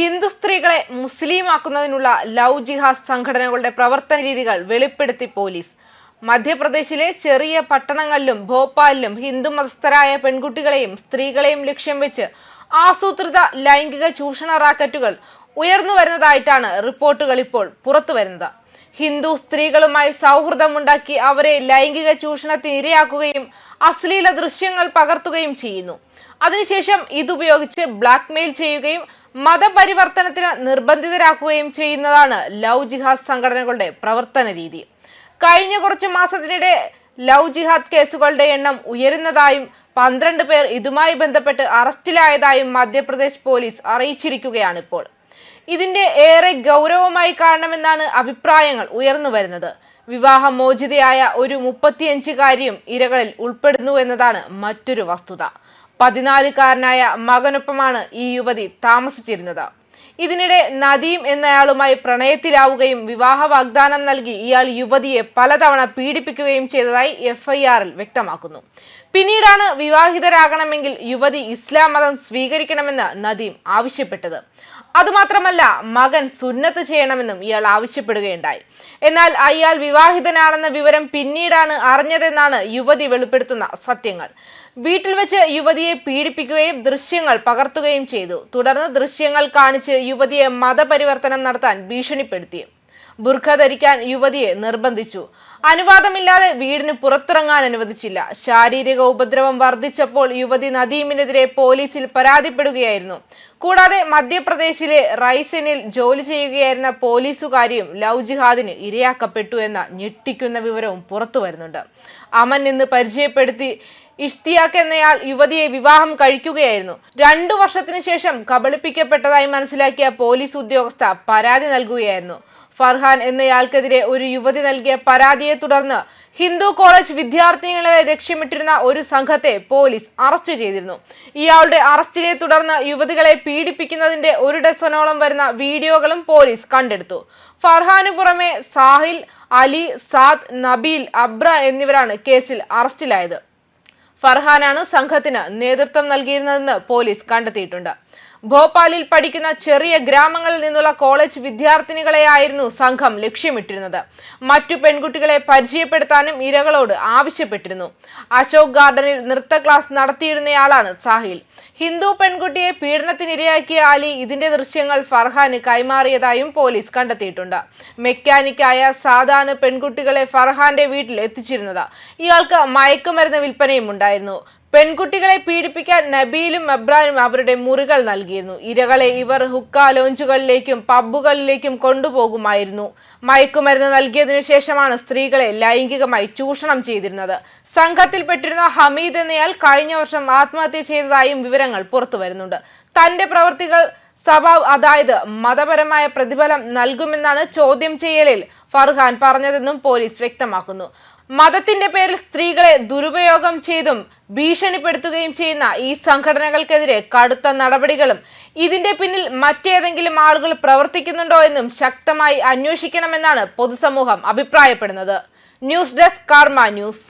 ഹിന്ദു സ്ത്രീകളെ മുസ്ലിമാക്കുന്നതിനുള്ള ലവ് ജിഹാസ് സംഘടനകളുടെ പ്രവർത്തന രീതികൾ വെളിപ്പെടുത്തി പോലീസ്. മധ്യപ്രദേശിലെ ചെറിയ പട്ടണങ്ങളിലും ഭോപ്പാലിലും ഹിന്ദു മതസ്ഥരായ പെൺകുട്ടികളെയും സ്ത്രീകളെയും ലക്ഷ്യം വെച്ച് ആസൂത്രിത ലൈംഗിക ചൂഷണ റാക്കറ്റുകൾ ഉയർന്നു വരുന്നതായിട്ടാണ് റിപ്പോർട്ടുകൾ ഇപ്പോൾ പുറത്തു വരുന്നത്. ഹിന്ദു സ്ത്രീകളുമായി സൗഹൃദമുണ്ടാക്കി അവരെ ലൈംഗിക ചൂഷണത്തിന് ഇരയാക്കുകയും അശ്ലീല ദൃശ്യങ്ങൾ പകർത്തുകയും ചെയ്യുന്നു. അതിനുശേഷം ഇതുപയോഗിച്ച് ബ്ലാക്ക്മെയിൽ ചെയ്യുകയും മതപരിവർത്തനത്തിന് നിർബന്ധിതരാക്കുകയും ചെയ്യുന്നതാണ് ലവ് ജിഹാദ് സംഘടനകളുടെ പ്രവർത്തന രീതി. കഴിഞ്ഞ കുറച്ച് മാസത്തിനിടെ ലവ് ജിഹാദ് കേസുകളുടെ എണ്ണം ഉയരുന്നതായും പന്ത്രണ്ട് പേർ ഇതുമായി ബന്ധപ്പെട്ട് അറസ്റ്റിലായതായും മധ്യപ്രദേശ് പോലീസ് അറിയിച്ചിരിക്കുകയാണ് ഇപ്പോൾ ഇതിന്റെ ഏറെ ഗൗരവമായി കാണണമെന്നാണ് അഭിപ്രായങ്ങൾ ഉയർന്നു വരുന്നത്. വിവാഹമോചിതയായ ഒരു മുപ്പത്തിയഞ്ചുകാരിയും ഇരകളിൽ ഉൾപ്പെടുന്നു എന്നതാണ് മറ്റൊരു വസ്തുത. പതിനാലുകാരനായ മകനൊപ്പമാണ് ഈ യുവതി താമസിച്ചിരുന്നത്. ഇതിനിടെ നദീം എന്നയാളുമായി പ്രണയത്തിലാവുകയും വിവാഹ വാഗ്ദാനം നൽകി ഇയാൾ യുവതിയെ പലതവണ പീഡിപ്പിക്കുകയും ചെയ്തതായി എഫ്ഐആറിൽ വ്യക്തമാക്കുന്നു. പിന്നീടാണ് വിവാഹിതരാകണമെങ്കിൽ യുവതി ഇസ്ലാം മതം സ്വീകരിക്കണമെന്ന് നദീം ആവശ്യപ്പെട്ടത്. അതുമാത്രമല്ല മകൻ സുന്നത്ത് ചെയ്യണമെന്നും ഇയാൾ ആവശ്യപ്പെടുകയുണ്ടായി. എന്നാൽ അയാൾ വിവാഹിതനാണെന്ന വിവരം പിന്നീടാണ് അറിഞ്ഞതെന്നാണ് യുവതി വെളിപ്പെടുത്തുന്ന സത്യങ്ങൾ. വീട്ടിൽ വെച്ച് യുവതിയെ പീഡിപ്പിക്കുകയും ദൃശ്യങ്ങൾ പകർത്തുകയും ചെയ്തു. തുടർന്ന് ദൃശ്യങ്ങൾ കാണിച്ച് യുവതിയെ മതപരിവർത്തനം നടത്താൻ ഭീഷണിപ്പെടുത്തി. ബുർഖ ധരിക്കാൻ യുവതിയെ നിർബന്ധിച്ചു. അനുവാദമില്ലാതെ വീടിന് പുറത്തിറങ്ങാൻ അനുവദിച്ചില്ല. ശാരീരിക ഉപദ്രവം വർദ്ധിച്ചപ്പോൾ യുവതി നദീമിനെതിരെ പോലീസിൽ പരാതിപ്പെടുകയായിരുന്നു. കൂടാതെ മധ്യപ്രദേശിലെ റൈസനിൽ ജോലി ചെയ്യുകയായിരുന്ന പോലീസുകാരിയും ലവ് ജിഹാദിന് ഇരയാക്കപ്പെട്ടു എന്ന ഞെട്ടിക്കുന്ന വിവരവും പുറത്തു വരുന്നുണ്ട് അമൻ എന്ന് പരിചയപ്പെടുത്തി ഇഷ്തിയാക്ക് എന്നയാൾ യുവതിയെ വിവാഹം കഴിക്കുകയായിരുന്നു. രണ്ടു വർഷത്തിനു ശേഷം കബളിപ്പിക്കപ്പെട്ടതായി മനസ്സിലാക്കിയ പോലീസ് ഉദ്യോഗസ്ഥ പരാതി നൽകുകയായിരുന്നു. ഫർഹാൻ എന്നയാൾക്കെതിരെ ഒരു യുവതി നൽകിയ പരാതിയെ തുടർന്ന് ഹിന്ദു കോളേജ് വിദ്യാർത്ഥികളെ ലക്ഷ്യമിട്ടിരുന്ന ഒരു സംഘത്തെ പോലീസ് അറസ്റ്റ് ചെയ്തിരുന്നു. ഇയാളുടെ അറസ്റ്റിനെ തുടർന്ന് യുവതികളെ പീഡിപ്പിക്കുന്നതിന്റെ ഒരു ഡസനോളം വരുന്ന വീഡിയോകളും പോലീസ് കണ്ടെടുത്തു. ഫർഹാന് പുറമെ സാഹിൽ അലി സാദ് നബീൽ അബ്ര എന്നിവരാണ് കേസിൽ അറസ്റ്റിലായത്. ഫർഹാനാണ് സംഘത്തിന് നേതൃത്വം നൽകിയിരുന്നതെന്ന് പോലീസ് കണ്ടെത്തിയിട്ടുണ്ട്. ഭോപ്പാലിൽ പഠിക്കുന്ന ചെറിയ ഗ്രാമങ്ങളിൽ നിന്നുള്ള കോളേജ് വിദ്യാർത്ഥിനികളെയായിരുന്നു സംഘം ലക്ഷ്യമിട്ടിരുന്നത്. മറ്റു പെൺകുട്ടികളെ പരിചയപ്പെടുത്താനും ഇരകളോട് ആവശ്യപ്പെട്ടിരുന്നു. അശോക് ഗാർഡനിൽ നൃത്ത ക്ലാസ് നടത്തിയിരുന്നയാളാണ് സാഹിൽ. ഹിന്ദു പെൺകുട്ടിയെ പീഡനത്തിനിരയാക്കിയ അലി ഇതിന്റെ ദൃശ്യങ്ങൾ ഫർഹാന് കൈമാറിയതായും പോലീസ് കണ്ടെത്തിയിട്ടുണ്ട്. മെക്കാനിക്കായ സാധാരണ പെൺകുട്ടികളെ ഫർഹാന്റെ വീട്ടിൽ എത്തിച്ചിരുന്നത്. ഇയാൾക്ക് മയക്കുമരുന്ന് വിൽപ്പനയും ഉണ്ടായിരുന്നു. പെൺകുട്ടികളെ പീഡിപ്പിക്കാൻ നബീലും അബ്രാനും അവരുടെ മുറികൾ നൽകിയിരുന്നു. ഇരകളെ ഇവർ ഹുക്ക ലോഞ്ചുകളിലേക്കും പബ്ബുകളിലേക്കും കൊണ്ടുപോകുമായിരുന്നു. മയക്കുമരുന്ന് നൽകിയതിനു ശേഷമാണ് സ്ത്രീകളെ ലൈംഗികമായി ചൂഷണം ചെയ്തിരുന്നത്. സംഘത്തിൽപ്പെട്ടിരുന്ന ഹമീദ് എന്നയാൾ കഴിഞ്ഞ വർഷം ആത്മഹത്യ ചെയ്തതായും വിവരങ്ങൾ പുറത്തു വരുന്നുണ്ട് തന്റെ പ്രവൃത്തികൾ സഭ അതായത് മതപരമായ പ്രതിഫലം നൽകുമെന്നാണ് ചോദ്യം ചെയ്യലിൽ ഫർഹാൻ പറഞ്ഞതെന്നും പോലീസ് വ്യക്തമാക്കുന്നു. മതത്തിന്റെ പേരിൽ സ്ത്രീകളെ ദുരുപയോഗം ചെയ്തും ഭീഷണിപ്പെടുത്തുകയും ചെയ്യുന്ന ഈ സംഘടനകൾക്കെതിരെ കടുത്ത നടപടികളും ഇതിന്റെ പിന്നിൽ മറ്റേതെങ്കിലും ആളുകൾ പ്രവർത്തിക്കുന്നുണ്ടോ എന്നും ശക്തമായി അന്വേഷിക്കണമെന്നാണ് പൊതുസമൂഹം അഭിപ്രായപ്പെടുന്നത്. News desk Karma news.